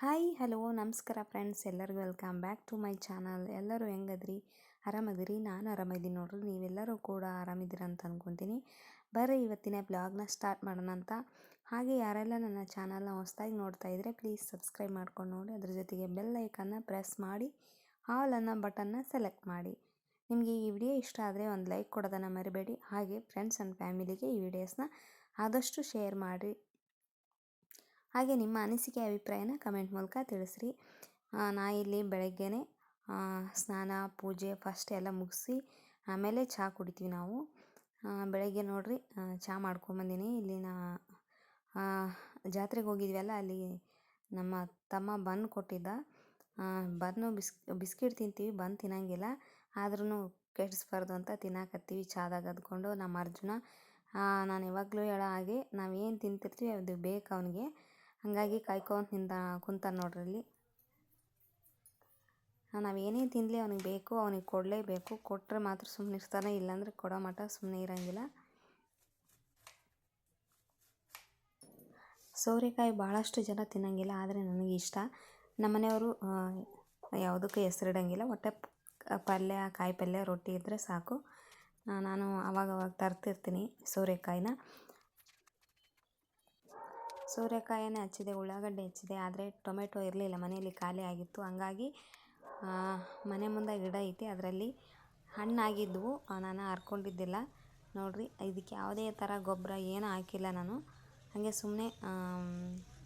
Hi hello ನಮಸ್ಕಾರ friends ಎಲ್ಲರಿಗೂ welcome back to my channel ಎಲ್ಲರೂ ಹೆಂಗದ್ರಿ? ಆರಾಮದಿರಿ? ನಾನು ಆರಾಮಿದ್ದೀನಿ ನೋಡ್ರಿ. ನೀವೆಲ್ಲರೂ ಕೂಡ ಆರಾಮಿದ್ದೀರ ಅಂತ ಅಂದ್ಕೊತೀನಿ ಬರ್ರಿ, ಇವತ್ತಿನ ಬ್ಲಾಗ್ನ ಸ್ಟಾರ್ಟ್ ಮಾಡೋಣ ಅಂತ. ಹಾಗೆ ಯಾರೆಲ್ಲ ನನ್ನ ಚಾನಲ್ನ ಹೊಸ್ದಾಗಿ ನೋಡ್ತಾ ಇದ್ದರೆ ಪ್ಲೀಸ್ ಸಬ್ಸ್ಕ್ರೈಬ್ ಮಾಡ್ಕೊಂಡು ನೋಡಿ. ಅದ್ರ ಜೊತೆಗೆ ಬೆಲ್ ಐಕನ್ನ ಪ್ರೆಸ್ ಮಾಡಿ ಆಲ್ ಅನ್ನೋ ಬಟನ್ನ ಸೆಲೆಕ್ಟ್ ಮಾಡಿ. ನಿಮಗೆ ಈ ವಿಡಿಯೋ ಇಷ್ಟ ಆದರೆ ಒಂದು ಲೈಕ್ ಕೊಡೋದನ್ನು ಮರಿಬೇಡಿ. ಹಾಗೆ ಫ್ರೆಂಡ್ಸ್ ಆ್ಯಂಡ್ ಫ್ಯಾಮಿಲಿಗೆ ಈ ವಿಡಿಯೋಸ್ನ ಆದಷ್ಟು ಶೇರ್ ಮಾಡಿರಿ. ಹಾಗೆ ನಿಮ್ಮ ಅನಿಸಿಕೆ ಅಭಿಪ್ರಾಯನ ಕಮೆಂಟ್ ಮೂಲಕ ತಿಳಿಸ್ರಿ. ನಾ ಇಲ್ಲಿ ಬೆಳಗ್ಗೆನೆ ಆ, ಸ್ನಾನ ಪೂಜೆ ಫಸ್ಟ್ ಎಲ್ಲ ಮುಗಿಸಿ ಆಮೇಲೆ ಚಹಾ ಕುಡಿತೀವಿ ನಾವು. ಬೆಳಗ್ಗೆ ನೋಡಿರಿ ಚಹಾ ಮಾಡ್ಕೊಂಬಂದಿನಿ ಇಲ್ಲಿ ನಾ ಜಾತ್ರೆಗೆ ಜಾತ್ರೆಗೆ ಹೋಗಿದ್ವಲ್ಲ ಅಲ್ಲಿ ನಮ್ಮ ತಮ್ಮ ಬನ್ ಕೊಟ್ಟಿದ್ದ. ಬನ್ನು ಬಿಸ್ ಬಿಸ್ಕಿಟ್ ತಿಂತೀವಿ ಬನ್ ತಿನ್ನಂಗಿಲ್ಲ. ಆದ್ರೂ ಕೆಡಿಸ್ಬಾರ್ದು ಅಂತ ತಿನ್ನಾಕತ್ತೀವಿ. ಚಾದಾಗ ಅದ್ಕೊಂಡು ನಮ್ಮ ಅರ್ಜುನ ನಾನು ಯಾವಾಗಲೂ ಹೇಳೋ ಹಾಗೆ ನಾವೇನು ತಿಂತಿರ್ತೀವಿ ಅದು ಬೇಕು ಅವನಿಗೆ. ಹಾಗಾಗಿ ಕಾಯ್ಕೊಂತ ನಿಂತ ಕುಂತಾನೆ ನೋಡ್ರಿ ಇಲ್ಲಿ ಏನೇ ತಿನ್ನಲಿ ಅವನಿಗೆ ಬೇಕು, ಅವನಿಗೆ ಕೊಡಲೇಬೇಕು. ಕೊಟ್ಟರೆ ಮಾತ್ರ ಸುಮ್ಮನೆ ಇರ್ತಾನೆ, ಇಲ್ಲಾಂದರೆ ಕೊಡೋ ಮಠ ಸುಮ್ಮನೆ ಇರೋಂಗಿಲ್ಲ. ಸೋರೆಕಾಯಿ ಭಾಳಷ್ಟು ಜನ ತಿನ್ನಂಗಿಲ್ಲ, ಆದರೆ ನನಗೆ ಇಷ್ಟ. ನಮ್ಮನೆಯವರು ಯಾವುದಕ್ಕೂ ಹೆಸರಿಡಂಗಿಲ್ಲ. ಒಟ್ಟೆ ಪಲ್ಯ, ಕಾಯಿ ಪಲ್ಯ, ರೊಟ್ಟಿ ಇದ್ದರೆ ಸಾಕು. ನಾನು ಅವಾಗ ತರ್ತಿರ್ತೀನಿ ಸೋರೆಕಾಯಿನ. ಸೋರೆಕಾಯಿನ ಹಚ್ಚಿದೆ, ಉಳ್ಳಾಗಡ್ಡೆ ಹಚ್ಚಿದೆ, ಆದರೆ ಟೊಮೆಟೊ ಇರಲಿಲ್ಲ, ಮನೆಯಲ್ಲಿ ಖಾಲಿ ಆಗಿತ್ತು. ಹಂಗಾಗಿ ಮನೆ ಮುಂದೆ ಗಿಡ ಐತಿ, ಅದರಲ್ಲಿ ಹಣ್ಣಾಗಿದ್ದವು ನಾನು ಹರ್ಕೊಂಡಿದ್ದಿಲ್ಲ. ನೋಡಿರಿ, ಇದಕ್ಕೆ ಯಾವುದೇ ಥರ ಗೊಬ್ಬರ ಏನೂ ಹಾಕಿಲ್ಲ ನಾನು. ಹಾಗೆ ಸುಮ್ಮನೆ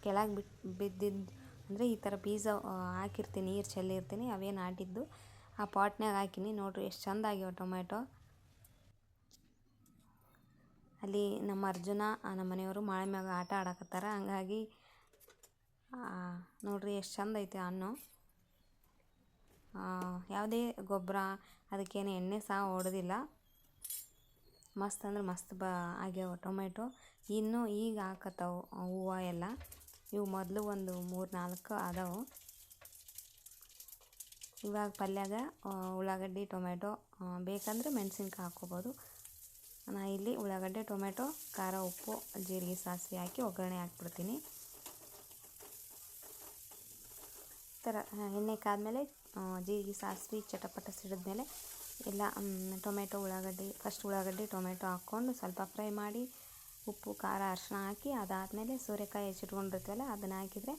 ಕೆಳಗೆ ಬಿಟ್ಟು ಬಿದ್ದಿದ್ದು ಅಂದರೆ ಈ ಥರ ಬೀಜ ಹಾಕಿರ್ತೀನಿ, ನೀರು ಚೆಲ್ಲಿರ್ತೀನಿ, ಅವೇನು ಆಟಿದ್ದು ಆ ಪಾಟ್ನಾಗ ಹಾಕಿನಿ. ನೋಡಿರಿ, ಎಷ್ಟು ಚಂದ ಆಗ್ಯಾವ ಟೊಮೆಟೊ. ಅಲ್ಲಿ ನಮ್ಮ ಅರ್ಜುನ ನಮ್ಮ ಮನೆಯವರು ಮಾಳೆ ಮ್ಯಾಗ ಆಟ ಆಡಕತ್ತಾರ. ಹಂಗಾಗಿ ನೋಡ್ರಿ ಎಷ್ಟು ಚಂದ ಐತೆ ಹಣ್ಣು. ಯಾವುದೇ ಗೊಬ್ಬರ, ಅದಕ್ಕೇನು ಎಣ್ಣೆ ಸಹ ಹೊಡೆದಿಲ್ಲ. ಮಸ್ತ್ ಅಂದ್ರೆ ಮಸ್ತ್ ಬ, ಆಗ್ಯಾವ ಟೊಮೆಟೊ ಇನ್ನೂ ಈಗ ಹಾಕತ್ತಾವು ಹೂವು ಎಲ್ಲ. ಇವು ಮೊದಲು ಒಂದು ಮೂರು ನಾಲ್ಕು ಅದಾವು. ಇವಾಗ ಪಲ್ಯಾಗ ಉಳ್ಳಾಗಡ್ಡಿ ಟೊಮೆಟೊ ಬೇಕಂದ್ರೆ ಮೆಣಸಿನ್ಕಾಯಿ ಹಾಕ್ಕೋಬೋದು. ನಾ ಇಲ್ಲಿ ಉಳ್ಳಾಗಡ್ಡೆ ಟೊಮೆಟೊ ಖಾರ, ಉಪ್ಪು, ಜೀರಿಗೆ, ಸಾಸಿವೆ ಹಾಕಿ ಒಗ್ಗರಣೆ ಹಾಕ್ಬಿಡ್ತೀನಿ. ಥರ ಎಣ್ಣೆ ಕಾದ್ಮೇಲೆ ಜೀರಿಗೆ, ಸಾಸಿವೆ ಚಟಪಟ ಸಿಡಿದ್ಮೇಲೆ ಎಲ್ಲ ಟೊಮೆಟೊ ಉಳ್ಳಾಗಡ್ಡೆ ಫಸ್ಟ್ ಉಳ್ಳಾಗಡ್ಡೆ ಟೊಮೆಟೊ ಹಾಕ್ಕೊಂಡು ಸ್ವಲ್ಪ ಫ್ರೈ ಮಾಡಿ ಉಪ್ಪು, ಖಾರ ಅರಿಶಿನ ಹಾಕಿ ಅದಾದಮೇಲೆ ಸೂರ್ಯಕಾಯಿ ಹೆಚ್ಚಿಟ್ಕೊಂಡಿರ್ತೀವಲ್ಲ ಅದನ್ನು ಹಾಕಿದರೆ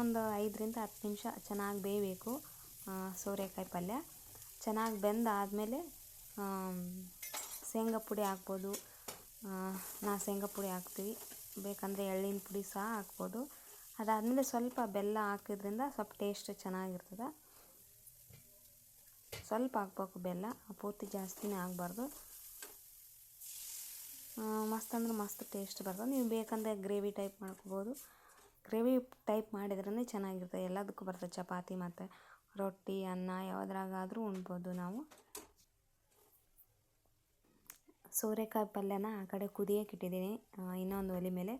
ಒಂದು ಐದರಿಂದ ಹತ್ತು ನಿಮಿಷ ಚೆನ್ನಾಗಿ ಬೇಯಬೇಕು ಸೋರೆಕಾಯಿ ಪಲ್ಯ. ಚೆನ್ನಾಗಿ ಬೆಂದಾದಮೇಲೆ ಶೇಂಗಾ ಪುಡಿ ಹಾಕ್ಬೋದು. ನಾ ಶೇಂಗಾ ಪುಡಿ ಹಾಕ್ತೀವಿ. ಬೇಕಂದರೆ ಎಳ್ಳಿನ ಪುಡಿ ಸಹ ಹಾಕ್ಬೋದು. ಅದಾದಮೇಲೆ ಸ್ವಲ್ಪ ಬೆಲ್ಲ ಹಾಕಿದ್ರಿಂದ ಸ್ವಲ್ಪ ಟೇಸ್ಟ್ ಚೆನ್ನಾಗಿರ್ತದೆ. ಸ್ವಲ್ಪ ಹಾಕ್ಬೇಕು ಬೆಲ್ಲ. ಪೂರ್ತಿ ಜಾಸ್ತಿನೇ ಆಗಬಾರ್ದು. ಮಸ್ತ್ ಅಂದ್ರೆ ಮಸ್ತ್ ಟೇಸ್ಟ್ ಬರ್ತದೆ. ನೀವು ಬೇಕಂದರೆ ಗ್ರೇವಿ ಟೈಪ್ ಮಾಡ್ಕೋಬೋದು. ಗ್ರೇವಿ ಟೈಪ್ ಮಾಡಿದ್ರೇ ಚೆನ್ನಾಗಿರ್ತದೆ. ಎಲ್ಲದಕ್ಕೂ ಬರ್ತದೆ. ಚಪಾತಿ ಮತ್ತು ರೊಟ್ಟಿ, ಅನ್ನ ಯಾವುದ್ರಾಗಾದರೂ ಉಣ್ಬೋದು ನಾವು. ಸೋರೆಕಾಯಿ ಪಲ್ಯನ ಆ ಕಡೆ ಕುದಿಯಕ್ಕೆ ಇಟ್ಟಿದ್ದೀನಿ ಇನ್ನೊಂದು ಒಲೆ ಮೇಲೆ.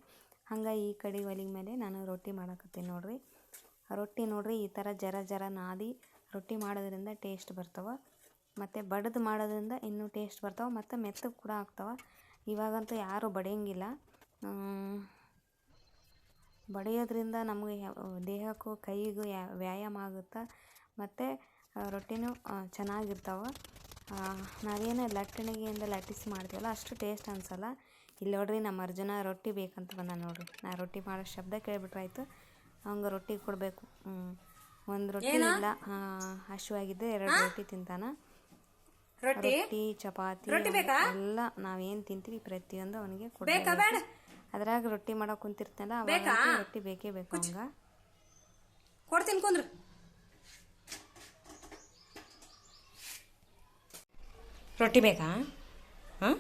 ಹಂಗೆ ಈ ಕಡೆ ಒಲೆ ಮೇಲೆ ನಾನು ರೊಟ್ಟಿ ಮಾಡಕತ್ತೀನಿ ನೋಡಿರಿ. ರೊಟ್ಟಿ ನೋಡಿರಿ, ಈ ಥರ ಜರ ಜರ ನಾದಿ ರೊಟ್ಟಿ ಮಾಡೋದ್ರಿಂದ ಟೇಸ್ಟ್ ಬರ್ತವೆ. ಮತ್ತು ಬಡಿದು ಮಾಡೋದ್ರಿಂದ ಇನ್ನೂ ಟೇಸ್ಟ್ ಬರ್ತವೆ, ಮತ್ತು ಮೆತ್ತಗೆ ಕೂಡ ಆಗ್ತವೆ. ಇವಾಗಂತೂ ಯಾರೂ ಬಡಿಯಂಗಿಲ್ಲ. ಬಡಿಯೋದ್ರಿಂದ ನಮಗೆ ದೇಹಕ್ಕೂ ಕೈಗೂ ವ್ಯಾಯಾಮ ಆಗುತ್ತೆ, ಮತ್ತು ರೊಟ್ಟಿನೂ ಚೆನ್ನಾಗಿರ್ತಾವೆ. ನಾವೇನು ಲಟ್ಟಣಿಗೆಯಿಂದ ಲಟ್ಟಿಸಿ ಮಾಡ್ತೀವಲ್ಲ ಅಷ್ಟು ಟೇಸ್ಟ್ ಅನಿಸಲ್ಲ. ಇಲ್ಲಿ ನೋಡ್ರಿ ನಮ್ಮ ಅರ್ಜುನ ರೊಟ್ಟಿ ಬೇಕಂತ ಬಂದ ನೋಡ್ರಿ. ನಾ ರೊಟ್ಟಿ ಮಾಡೋ ಶಬ್ದ ಕೇಳಿಬಿಟ್ರಾಯ್ತು ಅವಂಗೆ ರೊಟ್ಟಿ ಕೊಡಬೇಕು. ಒಂದು ರೊಟ್ಟಿ ಇಲ್ಲ. ಆ, ಹಸಿವಾಗಿದ್ದರೆ ಎರಡು ರೊಟ್ಟಿ ತಿಂತಾನ. ರೊಟ್ಟಿ? ಚಪಾತಿ? ಎಲ್ಲ ನಾವೇನು ತಿಂತೀವಿ ಪ್ರತಿಯೊಂದು ಅವನಿಗೆ ಬೇಕಾ ಕೊಡಬೇಕು ಅದ್ರಾಗ ರೊಟ್ಟಿ ಮಾಡೋ ಕುಂತಿರ್ತಾನಲ್ಲ ರೊಟ್ಟಿ ಬೇಕೇ ಬೇಕು ಅವಂಗ. ಕೊಡ್ತೀನಿ ಕುಂದ್ರು. ರೊಟ್ಟಿ ಬೇಕಾ? ಹಾಂ?